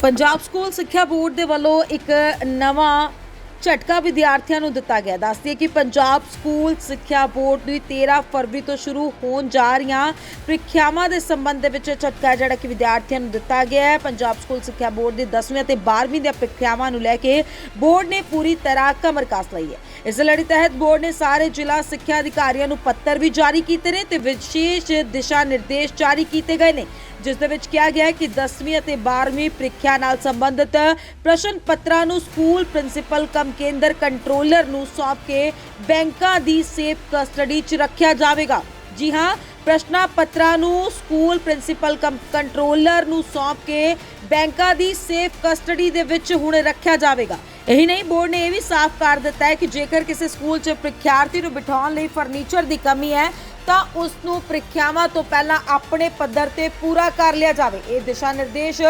Punjab school ਸਿੱਖਿਆ board ਦੇ ਵੱਲੋਂ ਇੱਕ ਨਵਾਂ ਝਟਕਾ ਵਿਦਿਆਰਥੀਆਂ ਨੂੰ ਦਿੱਤਾ ਗਿਆ। ਦੱਸਦੀ ਹੈ ਕਿ ਪੰਜਾਬ ਸਕੂਲ ਸਿੱਖਿਆ ਬੋਰਡ ਦੀ 13 ਫਰਵਰੀ ਤੋਂ ਸ਼ੁਰੂ ਹੋਣ ਜਾ ਰਹੀਆਂ ਪ੍ਰੀਖਿਆਵਾਂ ਦੇ ਸੰਬੰਧ ਦੇ ਵਿੱਚ ਝਟਕਾ ਜਿਹੜਾ ਕਿ ਵਿਦਿਆਰਥੀਆਂ ਨੂੰ ਦਿੱਤਾ ਗਿਆ ਹੈ। ਪੰਜਾਬ ਸਕੂਲ ਸਿੱਖਿਆ ਬੋਰਡ ਦੀ 10ਵੀਂ ਅਤੇ 12ਵੀਂ ਦੀਆਂ ਪ੍ਰੀਖਿਆਵਾਂ ਨੂੰ ਲੈ ਕੇ ਬੋਰਡ ਨੇ ਪੂਰੀ ਤਰ੍ਹਾਂ ਕਮਰ ਕੱਸ ਲਈ ਹੈ। ਇਸ ਲੜੀ ਤਹਿਤ ਬੋਰਡ ਨੇ ਸਾਰੇ ਜ਼ਿਲ੍ਹਾ ਸਿੱਖਿਆ ਅਧਿਕਾਰੀਆਂ ਨੂੰ ਪੱਤਰ ਵੀ ਜਾਰੀ ਕੀਤੇ ਨੇ ਤੇ ਵਿਸ਼ੇਸ਼ ਦਿਸ਼ਾ ਨਿਰਦੇਸ਼ ਜਾਰੀ ਕੀਤੇ ਗਏ ਨੇ, ਜਿਸ ਦੇ ਵਿੱਚ ਕਿਹਾ ਗਿਆ ਹੈ ਕਿ 10ਵੀਂ ਅਤੇ 12ਵੀਂ ਪ੍ਰੀਖਿਆ ਨਾਲ ਸੰਬੰਧਿਤ ਪ੍ਰਸ਼ਨ ਪੱਤਰਾਂ ਨੂੰ ਸਕੂਲ ਪ੍ਰਿੰਸੀਪਲ ਕਮ ਕੇਂਦਰ ਕੰਟਰੋਲਰ ਨੂੰ ਸੌਂਪ ਕੇ ਬੈਂਕਾਂ ਦੀ ਸੇਫ ਕਸਟਡੀ 'ਚ ਰੱਖਿਆ ਜਾਵੇਗਾ। ਜੀ ਹਾਂ, ਪ੍ਰਸ਼ਨਾ ਪੱਤਰਾਂ ਨੂੰ ਸਕੂਲ ਪ੍ਰਿੰਸੀਪਲ ਕੰਟਰੋਲਰ ਨੂੰ ਸੌਂਪ ਕੇ ਬੈਂਕਾਂ ਦੀ ਸੇਫ ਕਸਟਡੀ ਦੇ ਵਿੱਚ ਹੁਣ ਰੱਖਿਆ ਜਾਵੇਗਾ। ਇਹੀ ਨਹੀਂ, ਬੋਰਡ ਨੇ ਇਹ ਵੀ ਸਾਫ਼ ਕਰ ਦਿੱਤਾ ਹੈ ਕਿ ਜੇਕਰ ਕਿਸੇ ਸਕੂਲ 'ਚ ਪ੍ਰੀਖਿਆਰਥੀ ਨੂੰ ਬਿਠਾਉਣ ਲਈ ਫਰਨੀਚਰ ਦੀ ਕਮੀ ਹੈ, ਤਾਂ ਉਸ ਨੂੰ ਪ੍ਰੀਖਿਆਵਾਂ ਤੋਂ ਪਹਿਲਾਂ ਆਪਣੇ ਪੱਧਰ ਤੇ ਪੂਰਾ ਕਰ ਲਿਆ ਜਾਵੇ। ਇਹ ਦਿਸ਼ਾ ਨਿਰਦੇਸ਼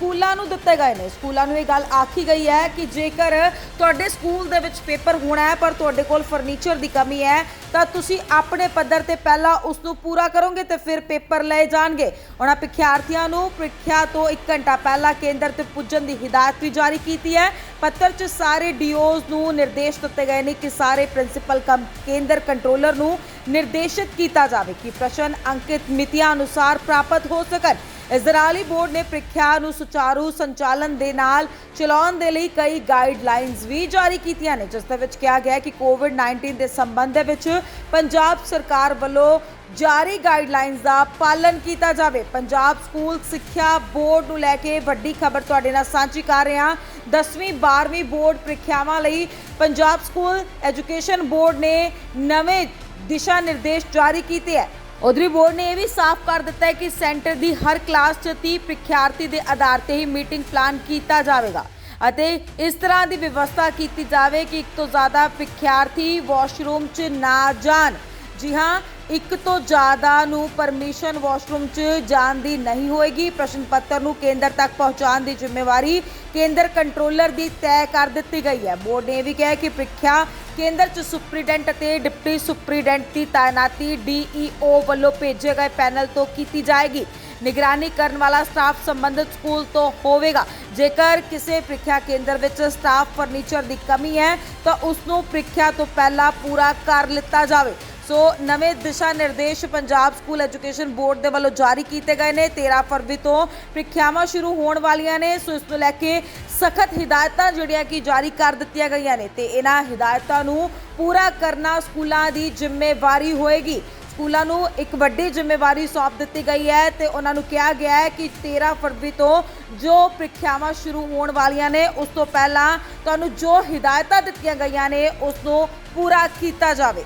ਸਕੂਲਾਂ ਨੂੰ ਦਿੱਤੇ ਗਏ ਨੇ। ਸਕੂਲਾਂ ਨੂੰ ਇਹ ਗੱਲ ਆਖੀ ਗਈ ਹੈ ਕਿ ਜੇਕਰ ਤੁਹਾਡੇ ਸਕੂਲ ਦੇ ਵਿੱਚ ਪੇਪਰ ਹੋਣਾ ਹੈ, ਪਰ ਤੁਹਾਡੇ ਕੋਲ ਫਰਨੀਚਰ ਦੀ ਕਮੀ ਹੈ, ਤਾਂ ਤੁਸੀਂ ਆਪਣੇ ਪੱਧਰ ਤੇ ਪਹਿਲਾਂ ਉਸ ਨੂੰ ਪੂਰਾ ਕਰੋਗੇ ਤੇ ਫਿਰ ਪੇਪਰ ਲਏ ਜਾਣਗੇ। ਉਹਨਾਂ ਪ੍ਰੀਖਿਆਰਥੀਆਂ ਨੂੰ ਪ੍ਰੀਖਿਆ ਤੋਂ 1 ਘੰਟਾ ਪਹਿਲਾਂ ਕੇਂਦਰ ਤੇ ਪੁੱਜਣ ਦੀ ਹਿਦਾਇਤ ਵੀ ਜਾਰੀ ਕੀਤੀ ਹੈ। ਪੱਤਰ 'ਚ ਸਾਰੇ ਡੀਓਜ਼ ਨੂੰ ਨਿਰਦੇਸ਼ ਦਿੱਤੇ ਗਏ ਨੇ ਕਿ ਸਾਰੇ ਪ੍ਰਿੰਸੀਪਲ ਕਮ ਕੇਂਦਰ ਕੰਟਰੋਲਰ ਨੂੰ ਨਿਰਦੇਸ਼ਿਤ ਕੀਤਾ ਜਾਵੇ ਕਿ ਪ੍ਰਸ਼ਨ ਅੰਕਿਤ ਮਿਤੀਆਂ ਅਨੁਸਾਰ ਪ੍ਰਾਪਤ ਹੋ ਸਕਣ। ਇਸ ਦੌਰਾਨ ਹੀ ਬੋਰਡ ਨੇ ਪ੍ਰੀਖਿਆ ਨੂੰ ਸੁਚਾਰੂ ਸੰਚਾਲਨ ਦੇ ਨਾਲ ਚਲਾਉਣ ਦੇ ਲਈ ਕਈ ਗਾਈਡਲਾਈਨਸ ਵੀ ਜਾਰੀ ਕੀਤੀਆਂ ਨੇ, ਜਿਸ ਦੇ ਵਿੱਚ ਕਿਹਾ ਗਿਆ ਕਿ ਕੋਵਿਡ-19 ਦੇ ਸੰਬੰਧ ਦੇ ਵਿੱਚ ਪੰਜਾਬ ਸਰਕਾਰ ਵੱਲੋਂ ਜਾਰੀ ਗਾਈਡਲਾਈਨਸ ਦਾ ਪਾਲਣ ਕੀਤਾ ਜਾਵੇ। ਪੰਜਾਬ ਸਕੂਲ ਸਿੱਖਿਆ ਬੋਰਡ ਨੂੰ ਲੈ ਕੇ ਵੱਡੀ ਖਬਰ ਤੁਹਾਡੇ ਨਾਲ ਸਾਂਝੀ ਕਰ ਰਹੇ ਹਾਂ। 10ਵੀਂ 12ਵੀਂ ਬੋਰਡ ਪ੍ਰੀਖਿਆਵਾਂ ਲਈ ਪੰਜਾਬ ਸਕੂਲ ਐਜੂਕੇਸ਼ਨ ਬੋਰਡ ਨੇ ਨਵੇਂ ਦਿਸ਼ਾ ਨਿਰਦੇਸ਼ ਜਾਰੀ ਕੀਤੇ ਹੈ। ਉਧਰੀ ਬੋਰਡ ਨੇ ਇਹ ਵੀ ਸਾਫ਼ ਕਰ ਦਿੱਤਾ ਹੈ ਕਿ ਸੈਂਟਰ ਦੀ ਹਰ ਕਲਾਸ 'ਚ 30 ਪ੍ਰੀਖਿਆਰਥੀ ਦੇ ਆਧਾਰ ਤੇ ਹੀ ਮੀਟਿੰਗ ਪਲਾਨ ਕੀਤਾ ਜਾਵੇਗਾ। ਅਤੇ ਇਸ ਤਰ੍ਹਾਂ ਦੀ ਵਿਵਸਥਾ ਕੀਤੀ ਜਾਵੇ ਕਿ ਇੱਕ ਤੋਂ ਜ਼ਿਆਦਾ ਪ੍ਰੀਖਿਆਰਥੀ ਵਾਸ਼ਰੂਮ 'ਚ ਨਾ ਜਾਣ। ਜੀ ਹਾਂ ਇੱਕ ਤੋਂ ਜ਼ਿਆਦਾ ਨੂੰ ਪਰਮਿਸ਼ਨ ਵਾਸ਼ਰੂਮ 'ਚ ਜਾਣ ਦੀ ਨਹੀਂ ਹੋਏਗੀ। ਪ੍ਰਸ਼ਨ ਪੱਤਰ ਨੂੰ ਕੇਂਦਰ ਤੱਕ ਪਹੁੰਚਾਉਣ ਦੀ ਜ਼ਿੰਮੇਵਾਰੀ ਕੇਂਦਰ ਕੰਟਰੋਲਰ ਦੀ ਤੈਅ ਕਰ ਦਿੱਤੀ ਗਈ ਹੈ। ਬੋਰਡ ਨੇ ਇਹ ਵੀ ਕਿਹਾ ਕਿ ਪ੍ਰੀਖਿਆ ਕੇਂਦਰ 'ਚ ਸੁਪਰੀਡੈਂਟ ਅਤੇ ਡਿਪਟੀ ਸੁਪਰੀਡੈਂਟ ਦੀ ਤਾਇਨਾਤੀ ਡੀਈਓ ਵੱਲੋਂ ਭੇਜੇ ਗਏ ਪੈਨਲ ਤੋਂ ਕੀਤੀ ਜਾਏਗੀ। ਨਿਗਰਾਨੀ ਕਰਨ ਵਾਲਾ ਸਟਾਫ ਸੰਬੰਧਿਤ ਸਕੂਲ ਤੋਂ ਹੋਵੇਗਾ। ਜੇਕਰ ਕਿਸੇ ਪ੍ਰੀਖਿਆ ਕੇਂਦਰ ਵਿੱਚ ਸਟਾਫ ਫਰਨੀਚਰ ਦੀ ਕਮੀ ਹੈ, ਤਾਂ ਉਸ ਨੂੰ ਪ੍ਰੀਖਿਆ ਤੋਂ ਪਹਿਲਾਂ ਪੂਰਾ ਕਰ ਲਿੱਤਾ ਜਾਵੇ। ਸੋ ਨਵੇਂ ਦਿਸ਼ਾ ਨਿਰਦੇਸ਼ ਪੰਜਾਬ ਸਕੂਲ ਐਜੂਕੇਸ਼ਨ ਬੋਰਡ ਦੇ ਵੱਲੋਂ ਜਾਰੀ ਕੀਤੇ ਗਏ ਨੇ। 13 ਫਰਵਰੀ ਤੋਂ ਪ੍ਰੀਖਿਆਵਾਂ ਸ਼ੁਰੂ ਹੋਣ ਵਾਲੀਆਂ ਨੇ। ਸੋ ਇਸ ਨੂੰ ਲੈ ਕੇ ਸਖਤ ਹਦਾਇਤਾਂ ਜਿਹੜੀਆਂ ਕਿ ਜਾਰੀ ਕਰ ਦਿੱਤੀਆਂ ਗਈਆਂ ਨੇ ਤੇ ਇਹਨਾਂ ਹਦਾਇਤਾਂ ਨੂੰ ਪੂਰਾ ਕਰਨਾ ਸਕੂਲਾਂ ਦੀ ਜ਼ਿੰਮੇਵਾਰੀ ਹੋਏਗੀ। ਸਕੂਲਾਂ ਨੂੰ ਇੱਕ ਵੱਡੀ ਜ਼ਿੰਮੇਵਾਰੀ ਸੌਂਪ ਦਿੱਤੀ ਗਈ ਹੈ ਤੇ ਉਹਨਾਂ ਨੂੰ ਕਿਹਾ ਗਿਆ ਹੈ ਕਿ 13 ਫਰਵਰੀ ਤੋਂ ਜੋ ਪ੍ਰੀਖਿਆਵਾਂ ਸ਼ੁਰੂ ਹੋਣ ਵਾਲੀਆਂ ਨੇ, ਉਸ ਤੋਂ ਪਹਿਲਾਂ ਤੁਹਾਨੂੰ ਜੋ ਹਦਾਇਤਾਂ ਦਿੱਤੀਆਂ ਗਈਆਂ ਨੇ, ਉਸ ਨੂੰ ਪੂਰਾ ਕੀਤਾ ਜਾਵੇ।